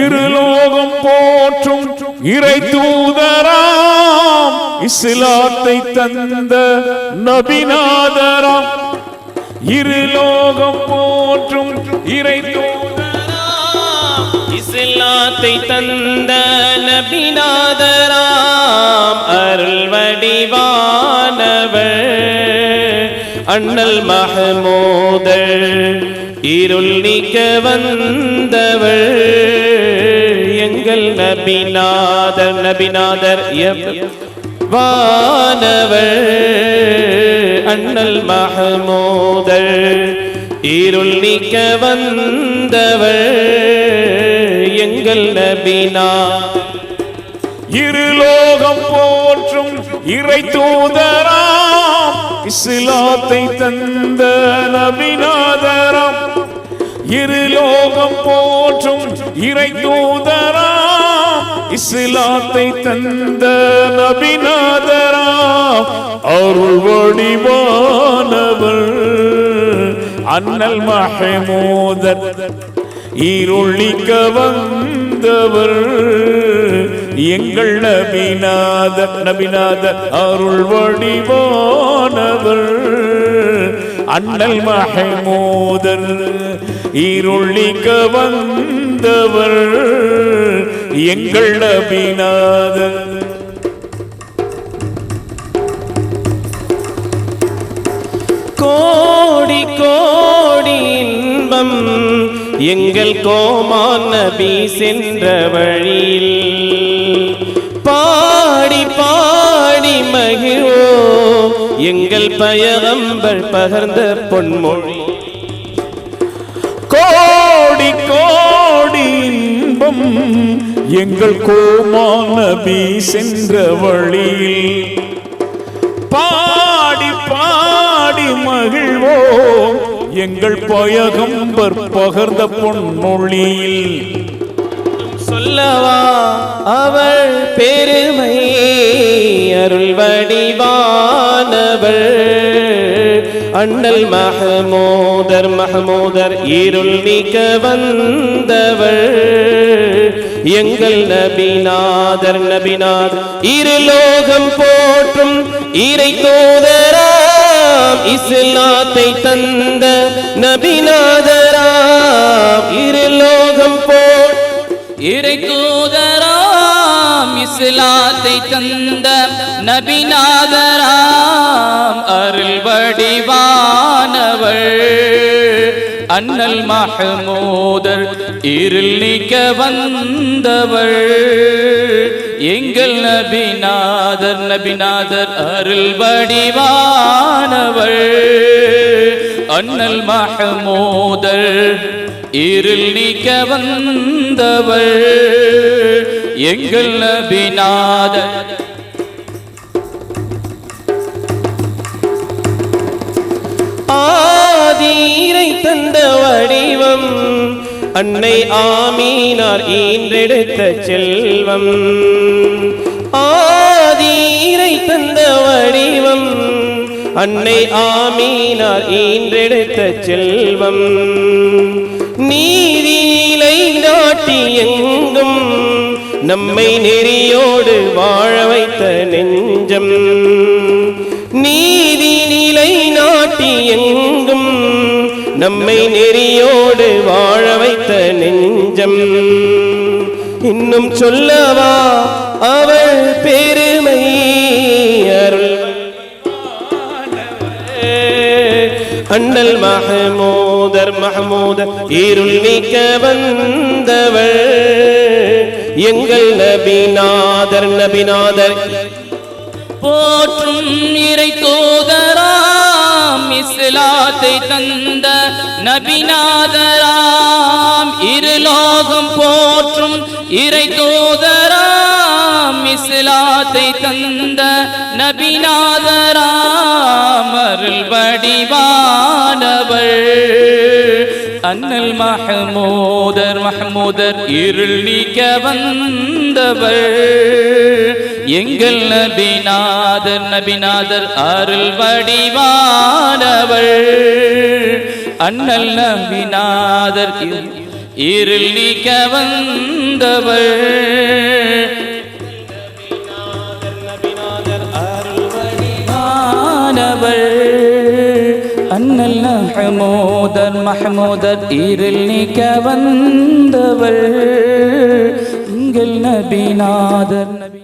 இருலோகம் போற்றும் இறை தூதராம் இஸ்லாத்தை தந்த நபிநாதராம். இருலோகம் போற்றும் இறை தூதராம் இஸ்லாத்தை தந்த நபிநாதராம். அருள் வடிவானவர் அண்ணல் மஹமூதர் இருள் நீக்க வந்தவள் நபிநாதர் நபிநாதர் வானவர் அண்ணல் மகமோதர் இருள் நீக்க வந்தவர் எங்கள் நபினா. இருலோகம் போற்றும் இறை தூதராம் இஸ்லாத்தை தந்த நபிநாதராம். இருலோகம் போற்றும் இறை தூதராம் இஸ்லாத்தை தந்த நபிநாதரா அருள் வடிவானவர். அண்ணல் மஹமூதர் இருளிக்க வந்தவர். எங்கள் நபிநாத நபிநாத அருள் வடிவானவர். அண்ணல் மஹமூதர் இருளிக்க வந்தவர். எங்கள் நபிநாதர் கோடி கோடி இன்பம் எங்கள் கோமான் நபி சென்ற வழியில். பாடி பாடி மகிழ்வோ எங்கள் பயகம்பர் பகர்ந்த பொன்மொழி. எங்கள் கோமான நபி சென்ற வழியில் பாடி பாடி மகிழ்வோம். எங்கள் பயகம்பர் பகர்ந்த பொன்னொழியில். சொல்லவா அவள் பெருமை அருள் வடிவானவள். அண்ணல் மஹமூதர் மஹமூதர் இருள் மிக வந்தவள். எங்கள் நபிநாதர் நபிநாத் இருலோகம் போற்றும் இறை தூதராம் இஸ்லாத்தை தந்த நபிநாதராம் இருலோகம் போட் இறை இஸ்லாத்தை தந்த நபிநாதராம் அருள் வடிவானவள். அண்ணல் மகமோதர் இருள் நீக்க வந்தவள். எங்கள் நபிநாதர் நபிநாதர் அருள் வடிவானவள். அண்ணல் மகமோதர் இருள் நீக்க வந்தவள். எங்கள் நபிநாத. ஆதீரை தந்த வடிவம் அன்னை ஆமீனார் ஈன்றெடுத்த செல்வம். ஆதீரை தந்த வடிவம் அன்னை ஆமீனார் ஈன்றெடுத்த செல்வம். நீதியிலை நாட்டி எங்கும் நம்மை நெறியோடு வாழ வைத்த நெஞ்சம். நீதி நிலை நாட்டி எங்கும் நம்மை நெறியோடு வாழ வைத்த நெஞ்சம். இன்னும் சொல்லவா அவள் பெருமை? அருள் அண்ணல் மகமோதர் மகமோதர் இருள் நீக்க வந்தவள். எங்கள் நபிநாதர் நபிநாதர். போற்றும் இறை தோதராம் இஸ்லாத்தை தந்த நபிநாதராம். இருலோகம் போற்றும் இறை தோதராம் இஸ்லாத்தை தந்த நபிநாதராம். அருள் வடிவானவள் அண்ணல் மஹமூதர் மஹமூதர் இருள் நீக்க வந்தவள் எங்கள் நபிநாதர் நபிநாதர் அருள் வடிவானவள் அண்ணல் நபிநாதர் இரு- இருள் நீக்க வந்தவள் அண்ணல் மஹமூதர் மஹமூதர் ஈரில் நீக்க வந்தவள். உங்கள் நபிநாதர். நபி